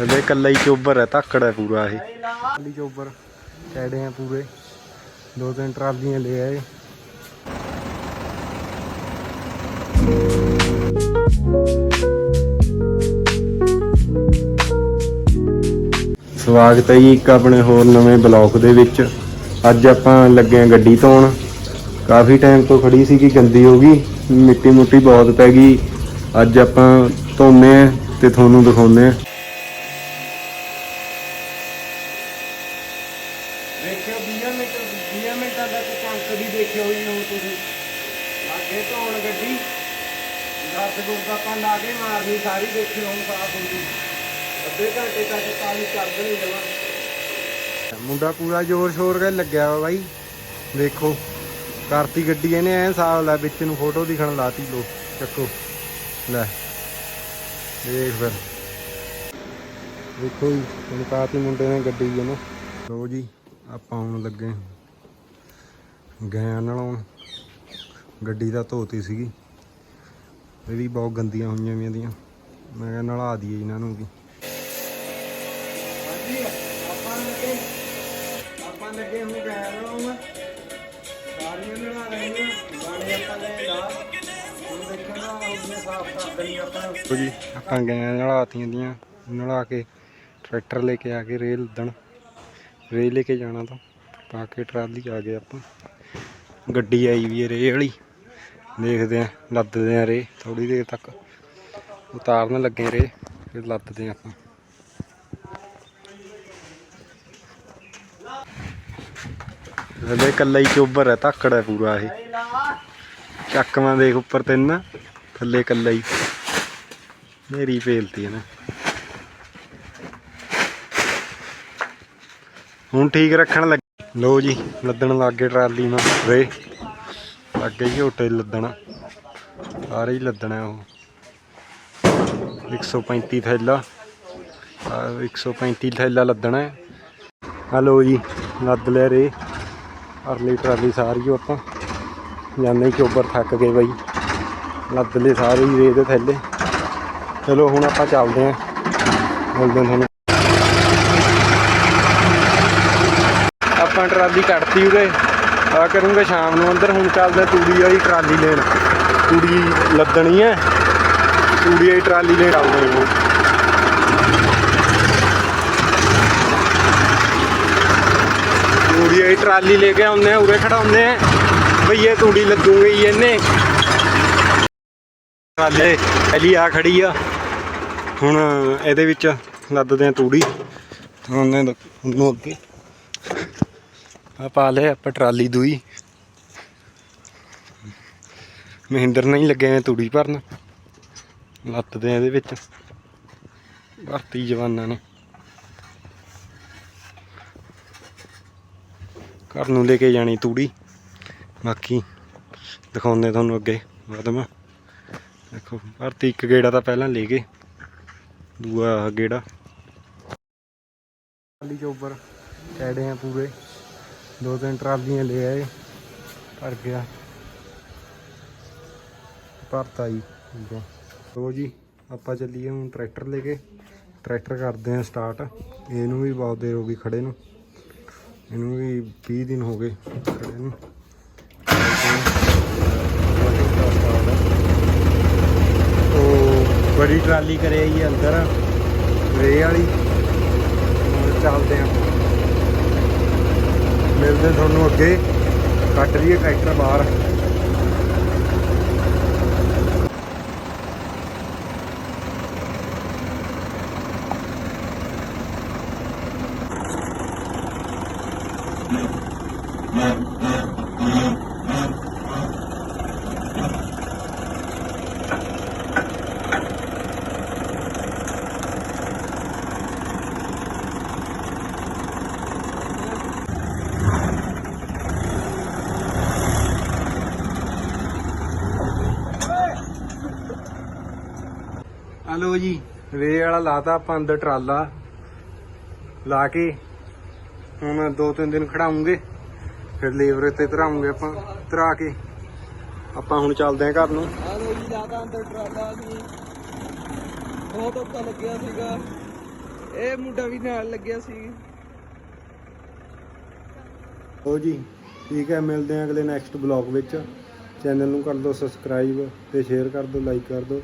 ਹਲੇ ਕੱਲਾ ਹੀ ਚੋਬਰ ਹੈ, ਧਾਕੜ ਹੈ ਪੂਰਾ ਇਹ। ਕੱਲੀ ਚੋਬਰ ਕੈੜੇ ਆ ਪੂਰੇ। ਦੋ ਤਿੰਨ ਟਰਾਲੀਆਂ ਲੈ ਆਏ। ਸਵਾਗਤ ਹੈ ਜੀ ਇੱਕ ਆਪਣੇ ਹੋਰ ਨਵੇਂ ਬਲੌਗ ਦੇ ਵਿੱਚ। ਅੱਜ ਆਪਾਂ ਲੱਗੇ ਆ ਗੱਡੀ ਧੋਣ। ਕਾਫੀ ਟਾਈਮ ਤੋਂ ਖੜੀ ਸੀ ਕਿ ਗੰਦੀ ਹੋ ਗਈ ਮਿੱਟੀ ਮੁੱਟੀ ਬਹੁਤ ਪੈ ਗਈ। ਅੱਜ ਆਪਾਂ ਧੋਨੇ ਆ ਤੇ ਤੁਹਾਨੂੰ ਦਿਖਾਉਨੇ ਆ। ਦੇਖਿਓ 20 ਮਿੰਟ 20 ਮਿੰਟਾਂ ਤੱਕ ਕਣਕ ਵੀ ਦੇਖਿਓ ਜੀ ਹੁਣ ਤੁਸੀਂ। ਲਾਗੇ ਧੋਣ ਗੱਡੀ, ਦਸ ਗੁੱਗ ਆਪਾਂ ਲਾ ਕੇ ਮਾਰਨੀ, ਸਾਰੀ ਦੇਖਿਓ ਹੁਣ ਸਾਫ਼ ਹੁੰਦੀ ਅੱਧੇ ਘੰਟੇ ਤੱਕ ਕਾਲੀ ਕਰ ਦੇਣੀ ਜਮਾ। ਮੁੰਡਾ ਪੂਰਾ ਜ਼ੋਰ ਸ਼ੋਰ ਕੇ ਲੱਗਿਆ ਵਾ ਬਾਈ। ਦੇਖੋ, ਕਰਤੀ ਗੱਡੀ ਇਹਨੇ ਐ ਸਾਫ਼ ਲੈ, ਵਿੱਚ ਨੂੰ ਫੋਟੋ ਦਿਖਣ ਲਾਤੀ ਲੋ, ਚੱਕੋ। ਲੈ, ਦੇਖ ਫਿਰ। ਦੇਖੋ ਜੀ, ਹੁਣ ਕਾਤੀ ਮੁੰਡੇ ਨੇ ਗੱਡੀ ਇਹਨੂੰ। ਲੋ ਜੀ ਆਪਾਂ ਆਉਣ ਲੱਗੇ। ਆ ਨਲਾਉਣ ਗੱਡੀ ਦਾ ਧੋਤੀ ਸੀਗੀ। ਇਹ ਵੀ ਬਹੁਤ ਗੰਦੀਆਂ ਹੋਈਆਂ ਵੀਆਂ ਦੀਆਂ ਮੈਂ ਕਿਹਾ ਨਲਾ ਦਈਏ ਇਹਨਾਂ ਨੂੰ ਵੀ। ਆਪਾਂ ਲੱਗੇ। ਆਪਾਂ ਲੱਗੇ ਹੁਣ ਨਲਾਉਣ ਸਾਰੀਆਂ ਨਲਾ ਰਹੇ ਬਾਣੇ ਆਪਾਂ ਲੈ ਲਾ। ਹੁਣ ਦੇਖਣਾ ਸਾਫ਼ ਕਰ ਦੇਣੀ ਆਪਾਂ ਜੀ ਆਪਾਂ ਗਏ ਨਲਾਤੀਆਂ ਦੀਆਂ। ਨਲਾ ਕੇ ਟਰੈਕਟਰ ਲੈ ਕੇ ਆ ਕੇ ਰੇਲ ਲੱਦਣ। ਰੇ ਲੈ ਕੇ ਜਾਣਾ ਤਾਂ ਪਾ ਕੇ ਟਰਾਲੀ ਆ ਗਏ ਆਪਾਂ। ਗੱਡੀ ਆਈ ਵੀ ਹੈ ਰੇ ਵਾਲੀ। ਦੇਖਦੇ ਆ ਲੱਦਦੇ ਆ ਰੇ ਥੋੜੀ ਦੇਰ ਤੱਕ ਉਤਾਰਨ ਲੱਗੇ ਰੇ ਫਿਰ ਲੱਦਦੇ ਆ ਆਪਾਂ। ਹਲੇ ਕੱਲਾ ਹੀ ਚੋਬਰ ਹੈ ਧਾਕੜ ਹੈ ਪੂਰਾ ਇਹ। ਚੱਕਵਾਂ ਦੇਖ ਉੱਪਰ ਤਿੰਨ, ਥੱਲੇ ਕੱਲਾ ਹੀ। ਮੇਰੀ ਫੇਲਤੀ ਹੈ ਨਾ। ਹੁਣ ਠੀਕ ਰੱਖਣ ਲੱਗੇ ਲੋ ਜੀ, ਲੱਦਣ ਲੱਗ ਟਰਾਲੀ ਨਾਲ ਰੇ ਅੱਗੇ ਝੋਟੇ ਲੱਦਣ। ਸਾਰੇ ਹੀ ਲੱਦਣਾ ਉਹ। 135 ਥੈਲਾ। ਆਹ 135 ਥੈਲਾ ਲੱਦਣਾ ਹੈ। ਆ ਲੋ ਜੀ, ਲੱਦ ਲਿਆ ਰੇ। ਅਰਲੀ ਟਰਾਲੀ ਸਾਰੀ ਉਹ ਆਪਾਂ। ਜਾਂਦੇ ਕਿ ਚੋਬਰ ਥੱਕ ਗਏ ਬਾਈ। ਲੱਦ ਲਏ ਸਾਰੇ ਹੀ ਰੇ ਦੇ ਥੈਲੇ। ਚਲੋ ਹੁਣ ਆਪਾਂ ਚੱਲਦੇ ਆਂ ਮਿਲਦੇ ਹਾਂ ਤੁਹਾਨੂੰ। ਆਪਾਂ ਟਰਾਲੀ ਕੱਢਤੀ ਉਰੇ। ਆ ਕਰੂੰਗੇ ਸ਼ਾਮ ਨੂੰ ਅੰਦਰ, ਹੁਣ ਚੱਲਦੇ ਤੂੜੀ ਵਾਲੀ ਟਰਾਲੀ ਲੈਣ। ਤੂੜੀ ਲੱਦਣੀ ਹੈ। ਤੂੜੀ ਵਾਲੀ ਟਰਾਲੀ ਲੈਣ ਚੱਲਦੇ ਹਾਂ ਤੂੜੀ ਵਾਲੀ ਟਰਾਲੀ ਲੈ ਕੇ ਆਉਂਦੇ ਆ ਉਰੇ ਖੜਾਉਂਦੇ ਆ ਬਈ ਇਹ ਤੂੜੀ ਲੱਦੂਗੇ ਹੀ ਇਹਨੇ। ਟਰਾਲੇ ਪਹਿਲੀ ਆ ਖੜੀ ਆ। ਹੁਣ ਇਹਦੇ ਵਿੱਚ ਲੱਦਦੇ ਆ ਤੂੜੀ। ਉਹਨੇ ਨੂੰ ਅੱਗੇ। ਆ ਪਾ ਲਿਆ, ਆਪਾਂ ਟਰਾਲੀ ਦੂਈ। ਮਹਿੰਦਰ ਨਹੀਂ ਲੱਗੇ ਨੇ ਤੂੜੀ ਭਰਨ। ਲੱਤਦੇ ਆ ਇਹਦੇ ਵਿੱਚ। ਭਰਤੀ ਜਵਾਨਾਂ ਨੇ। ਘਰ ਨੂੰ ਲੈ ਕੇ ਜਾਣੀ ਤੂੜੀ। ਬਾਕੀ ਦਿਖਾਉਂਦੇ ਤੁਹਾਨੂੰ ਅੱਗੇ ਵਧਮਾ ਦੇਖੋ, ਭਰਤੀ ਇੱਕ ਗੇੜਾ ਤਾਂ ਪਹਿਲਾਂ ਲੈ ਗਏ। ਦੂਆ ਗੇੜਾ। ਟਰਾਲੀ ਚੋਬਰ ਕੈੜੇ ਆ ਪੂਰੇ। ਦੋ ਤਿੰਨ ਟਰਾਲੀਆਂ ਲੈ ਆਏ, ਭਰ ਗਿਆ। ਭਰਤਾ ਜੀ ਲੋ ਜੀ, ਆਪਾਂ ਚੱਲੀਏ ਹੁਣ ਟਰੈਕਟਰ ਲੈ ਕੇ। ਟਰੈਕਟਰ ਕਰਦੇ ਆ ਸਟਾਰਟ ਇਹਨੂੰ ਵੀ ਬਹੁਤ ਦੇਰ ਹੋ ਗਈ ਖੜੇ ਨੂੰ। ਇਹਨੂੰ ਵੀ 20 ਦਿਨ ਹੋ ਗਏ ਖੜੇ ਨੂੰ। ਉਹ ਬੜੀ ਟਰਾਲੀ ਕਰੇ ਆਈ ਅੰਦਰ ਰੇ ਵਾਲੀ। ਚੱਲਦੇ ਆ ਮਿਲਦੇ ਤੁਹਾਨੂੰ ਅੱਗੇ। ਕੱਟ ਲਈਏ ਟਰੈਕਟਰ ਬਾਹਰ। ਹਲੋ ਜੀ। ਰੇ ਵਾਲਾ ਲਾਤਾ ਆਪਾਂ ਅੰਦਰ ਟਰਾਲਾ। ਲਾ ਕੇ ਹੁਣ ਦੋ ਤਿੰਨ ਦਿਨ ਖੜਾਉਂਗੇ। ਫਿਰ ਲੇਬਰ ਤੇ ਧਰਾਉਂਗੇ ਆਪਾਂ ਧਰਾ ਕੇ। ਆਪਾਂ ਹੁਣ ਚੱਲਦੇ ਆਂ ਘਰ ਨੂੰ। ਆ ਲੋ ਜੀ ਲਾਤਾ ਅੰਦਰ ਟਰਾਲਾ ਸੀ ਬਹੁਤ ਔਖਾ ਲੱਗਿਆ ਸੀਗਾ। ਇਹ ਮੁੰਡਾ ਵੀ ਨਾਲ ਲੱਗਿਆ ਸੀ। ਹੋ ਜੀ ਠੀਕ ਹੈ ਮਿਲਦੇ ਹਾਂ ਅਗਲੇ ਨੈਕਸਟ ਬਲੌਗ ਵਿੱਚ। ਚੈਨਲ ਨੂੰ ਕਰ ਦਿਓ ਸਬਸਕ੍ਰਾਈਬ ਤੇ ਸ਼ੇਅਰ ਕਰ ਦਿਓ ਲਾਈਕ ਕਰ ਦਿਓ।